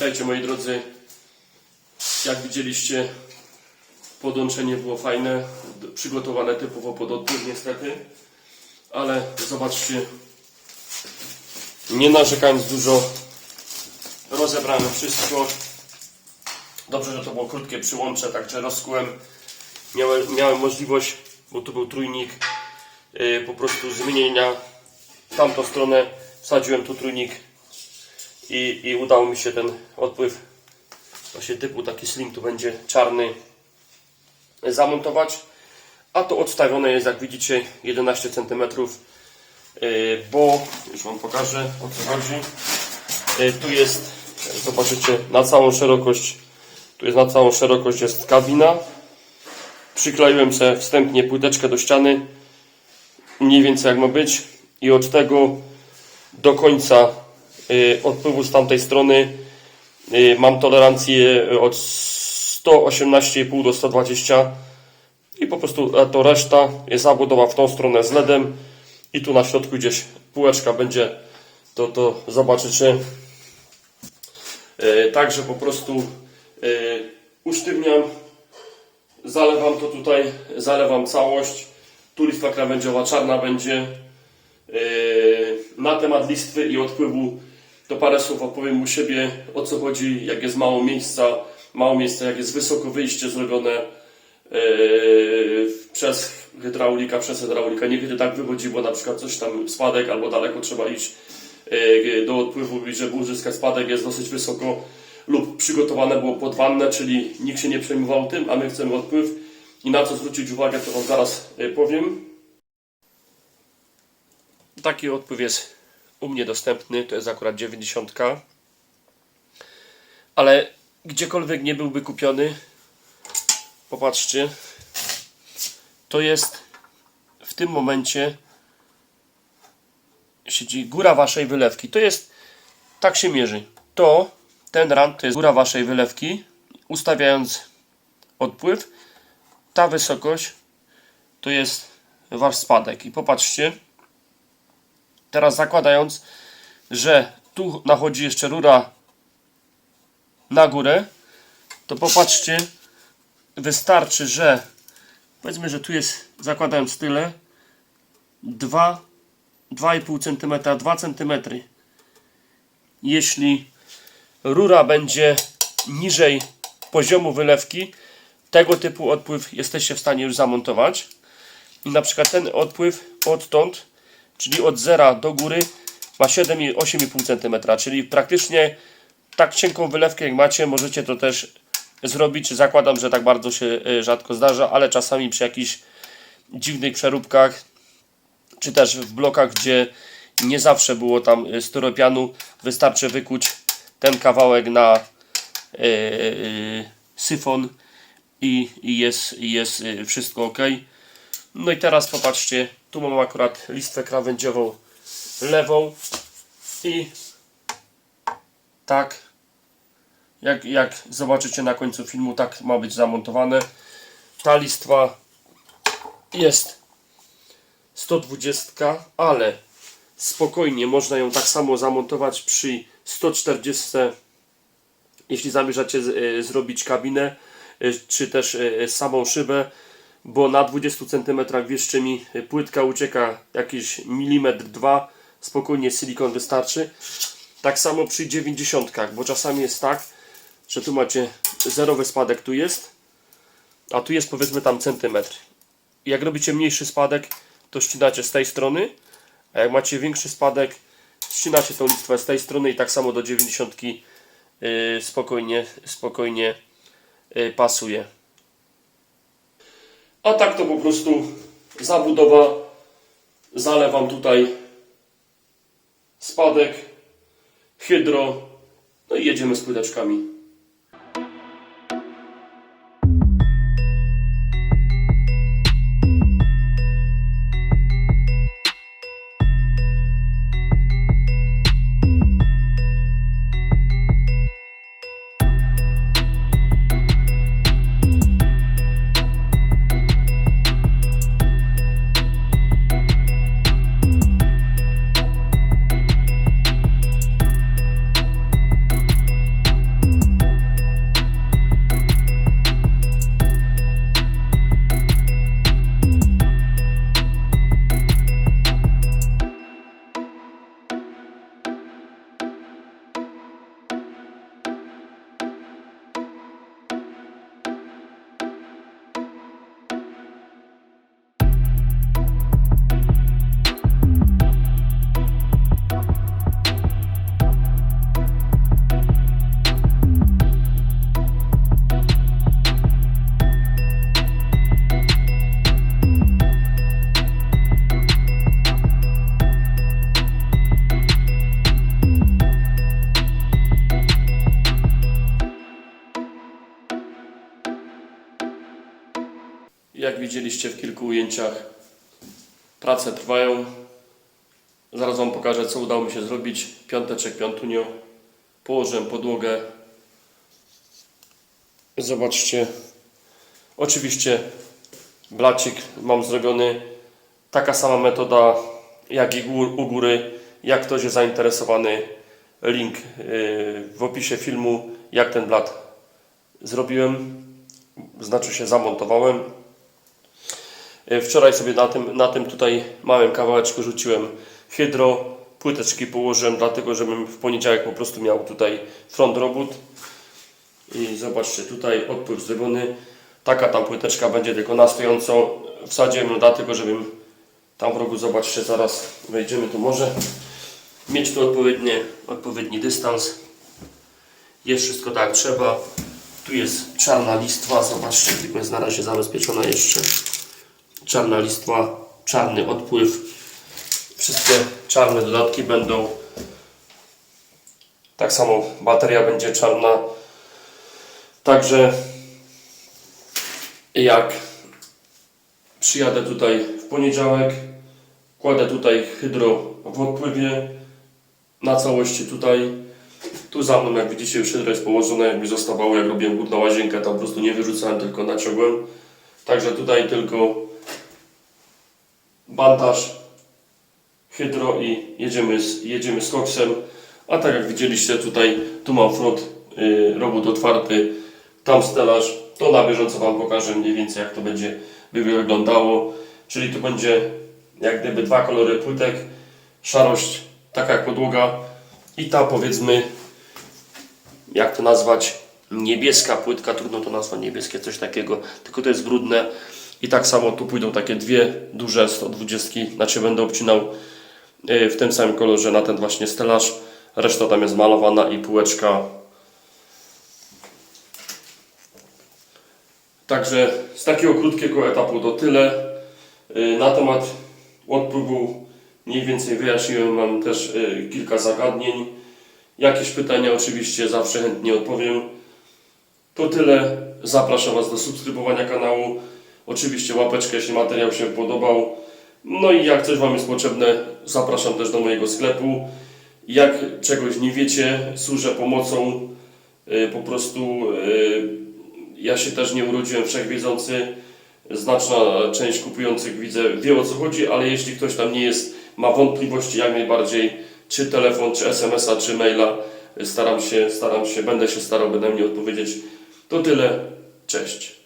Witajcie moi drodzy. Jak widzieliście, podłączenie było fajne, przygotowane typowo pod odpływ niestety, ale zobaczcie, nie narzekając dużo, rozebrałem wszystko. Dobrze, że to było krótkie przyłącze, także rozkułem. Miałem, miałem możliwość, bo tu był trójnik, yy, po prostu zmienienia tamtą stronę. Wsadziłem tu trójnik i, i udało mi się ten odpływ. Właśnie typu taki slim tu będzie czarny zamontować. A to odstawione jest jak widzicie 11 cm yy, bo już Wam pokażę o co chodzi. Yy, tu jest zobaczycie na całą szerokość tu jest na całą szerokość jest kabina. Przykleiłem sobie wstępnie płyteczkę do ściany mniej więcej jak ma być. I od tego do końca y, odpływu z tamtej strony. Y, mam tolerancję od 118,5 do 120 i po prostu to reszta jest zabudowa w tą stronę z LEDem. I tu na środku gdzieś półeczka będzie. To, to zobaczycie. Y, także po prostu y, usztywniam. Zalewam to tutaj zalewam całość. Tu listwa krawędziowa czarna będzie. Na temat listwy i odpływu to parę słów opowiem u siebie o co chodzi, jak jest mało miejsca, mało miejsca, jak jest wysoko wyjście zrobione yy, przez hydraulika, przez hydraulika. Niekiedy tak wychodzi, bo na przykład coś tam spadek albo daleko trzeba iść yy, do odpływu żeby uzyskać spadek jest dosyć wysoko lub przygotowane było pod wannę, czyli nikt się nie przejmował tym, a my chcemy odpływ i na co zwrócić uwagę to Wam zaraz yy, powiem. Taki odpływ jest u mnie dostępny, to jest akurat 90. Ale gdziekolwiek nie byłby kupiony, popatrzcie, to jest w tym momencie siedzi góra waszej wylewki. To jest, tak się mierzy. To, ten rand to jest góra waszej wylewki. Ustawiając odpływ, ta wysokość to jest wasz spadek. I popatrzcie, Teraz zakładając, że tu nachodzi jeszcze rura na górę, to popatrzcie, wystarczy, że powiedzmy, że tu jest, zakładając tyle, 2, 2,5 cm, 2 cm. Jeśli rura będzie niżej poziomu wylewki, tego typu odpływ jesteście w stanie już zamontować. I na przykład ten odpływ odtąd czyli od zera do góry ma 7,8,5 cm, czyli praktycznie tak cienką wylewkę jak macie, możecie to też zrobić. Zakładam, że tak bardzo się e, rzadko zdarza, ale czasami przy jakichś dziwnych przeróbkach, czy też w blokach, gdzie nie zawsze było tam e, styropianu, wystarczy wykuć ten kawałek na yy, syfon i, i jest, jest wszystko ok. No i teraz popatrzcie, tu mam akurat listwę krawędziową lewą i tak jak, jak zobaczycie na końcu filmu, tak ma być zamontowane. Ta listwa jest 120, ale spokojnie można ją tak samo zamontować przy 140, jeśli zamierzacie y, zrobić kabinę, y, czy też y, samą szybę bo na 20 cm jeszcze mi płytka ucieka jakiś milimetr, dwa, spokojnie silikon wystarczy. Tak samo przy 90, bo czasami jest tak, że tu macie zerowy spadek, tu jest, a tu jest powiedzmy tam centymetr. Jak robicie mniejszy spadek, to ścinacie z tej strony, a jak macie większy spadek, ścinacie tą listwę z tej strony i tak samo do 90 yy, spokojnie, spokojnie yy, pasuje. A tak to po prostu zabudowa. Zalewam tutaj spadek, hydro. No i jedziemy z płyteczkami. Widzieliście w kilku ujęciach, prace trwają. Zaraz Wam pokażę, co udało mi się zrobić. Piąteczek, piątunio. Położyłem podłogę. Zobaczcie. Oczywiście blacik mam zrobiony. Taka sama metoda jak i u góry. Jak ktoś jest zainteresowany, link yy, w opisie filmu, jak ten blat zrobiłem. Znaczy się zamontowałem. Yy, Wczoraj sobie na tym, na tym tutaj małym kawałeczku rzuciłem hydro. Płyteczki położyłem, dlatego żebym w poniedziałek po prostu miał tutaj front robót. I zobaczcie, tutaj odpływ zrobiony. Taka tam płyteczka będzie tylko na stojąco. Wsadziłem ją dlatego, żebym tam w rogu, zobaczcie, zaraz wejdziemy tu może. Mieć tu odpowiednie, odpowiedni dystans. Jest wszystko tak jak trzeba. Tu jest czarna listwa, zobaczcie, tylko jest na razie zabezpieczona jeszcze. Czarna listwa, czarny odpływ. Wszystkie czarne dodatki będą. Tak samo bateria będzie czarna. Także jak przyjadę tutaj w poniedziałek, kładę tutaj hydro w odpływie na całości tutaj. Tu za mną, jak widzicie, już hydro jest położone, jak mi zostawało, jak robiłem górną łazienkę, tam po prostu nie wyrzucałem, tylko naciągłem. Także tutaj tylko bandaż, hydro i jedziemy z, jedziemy z koksem. A tak jak widzieliście tutaj, tu mam front, yy, robót otwarty, tam stelaż. To na bieżąco Wam pokażę mniej więcej jak to będzie wyglądało. Czyli tu będzie jak gdyby dwa kolory płytek. Szarość taka jak podłoga i ta powiedzmy jak to nazwać niebieska płytka, trudno to nazwać niebieskie, coś takiego, tylko to jest brudne i tak samo tu pójdą takie dwie duże 120, znaczy będę obcinał yy, w tym samym kolorze na ten właśnie stelaż, reszta tam jest malowana i półeczka Także z takiego krótkiego etapu to tyle. Yy, Na temat odpływu mniej więcej wyjaśniłem Wam też yy, kilka zagadnień. Jakieś pytania oczywiście zawsze chętnie odpowiem. To tyle. Zapraszam Was do subskrybowania kanału. Oczywiście łapeczkę, jeśli materiał się podobał. No i jak coś Wam jest potrzebne, zapraszam też do mojego sklepu. Jak czegoś nie wiecie, służę pomocą. Yy, Po prostu yy, ja się też nie urodziłem wszechwiedzący. Znaczna część kupujących widzę wie o co chodzi, ale jeśli ktoś tam nie jest, ma wątpliwości jak najbardziej, czy telefon, czy SMS-a, czy maila, staram się, staram się, będę się starał bynajmniej odpowiedzieć. To tyle. Cześć.